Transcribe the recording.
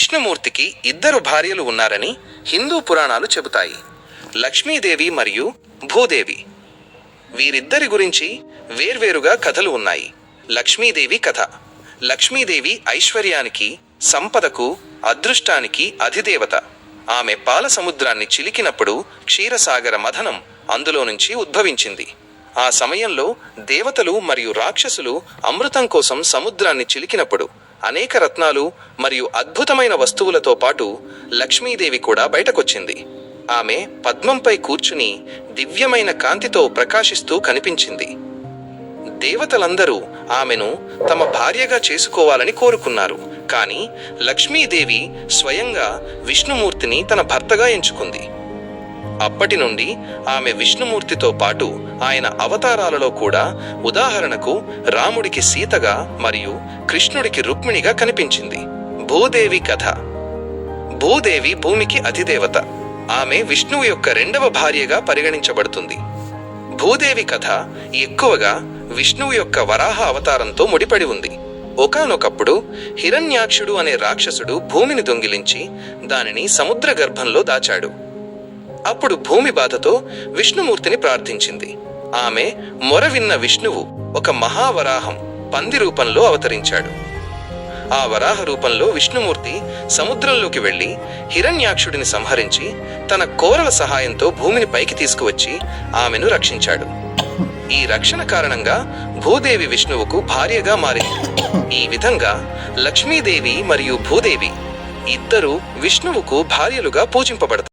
విష్ణుమూర్తికి ఇద్దరు భార్యలు ఉన్నారని హిందూ పురాణాలు చెబుతాయి. లక్ష్మీదేవి మరియు భూదేవి. వీరిద్దరి గురించి వేర్వేరుగా కథలు ఉన్నాయి. లక్ష్మీదేవి కథ. లక్ష్మీదేవి ఐశ్వర్యానికి సంపదకు అదృష్టానికి అధిదేవత. ఆమె పాల సముద్రాన్ని చిలికినప్పుడు క్షీరసాగర మథనం అందులో నుంచి ఉద్భవించింది. ఆ సమయంలో దేవతలు మరియు రాక్షసులు అమృతం కోసం సముద్రాన్ని చిలికినప్పుడు అనేక రత్నాలు మరియు అద్భుతమైన వస్తువులతో పాటు లక్ష్మీదేవి కూడా బయటకొచ్చింది. ఆమె పద్మంపై కూర్చుని దివ్యమైన కాంతితో ప్రకాశిస్తూ కనిపించింది. దేవతలందరూ ఆమెను తమ భార్యగా చేసుకోవాలని కోరుకున్నారు. కానీ లక్ష్మీదేవి స్వయంగా విష్ణుమూర్తిని తన భర్తగా ఎంచుకుంది. అప్పటి నుండి ఆమె విష్ణుమూర్తితో పాటు ఆయన అవతారాలలో కూడా ఉదాహరణకు రాముడికి సీతగా మరియు కృష్ణుడికి రుక్మిణిగా కనిపించింది. భూదేవి కథ. భూదేవి భూమికి అధిదేవత. ఆమె విష్ణువు యొక్క రెండవ భార్యగా పరిగణించబడుతుంది. భూదేవి కథ ఎక్కువగా విష్ణువు యొక్క వరాహ అవతారంతో ముడిపడి ఉంది. ఒకానొకప్పుడు హిరణ్యాక్షుడు అనే రాక్షసుడు భూమిని దొంగిలించి దానిని సముద్ర గర్భంలో దాచాడు. అప్పుడు భూమి బాధతో విష్ణుమూర్తిని ప్రార్థించింది. ఆమె మొర విన్న విష్ణువు ఒక మహావరాహం పంది రూపంలో అవతరించాడు. ఆ వరాహ రూపంలో విష్ణుమూర్తి సముద్రంలోకి వెళ్ళి హిరణ్యాక్షుడిని సంహరించి తన కోరల సహాయంతో భూమిని పైకి తీసుకువచ్చి ఆమెను రక్షించాడు. ఈ రక్షణ కారణంగా భూదేవి విష్ణువుకు భార్యగా మారింది. ఈ విధంగా లక్ష్మీదేవి మరియు భూదేవి ఇద్దరు విష్ణువుకు భార్యలుగా పూజింపబడతారు.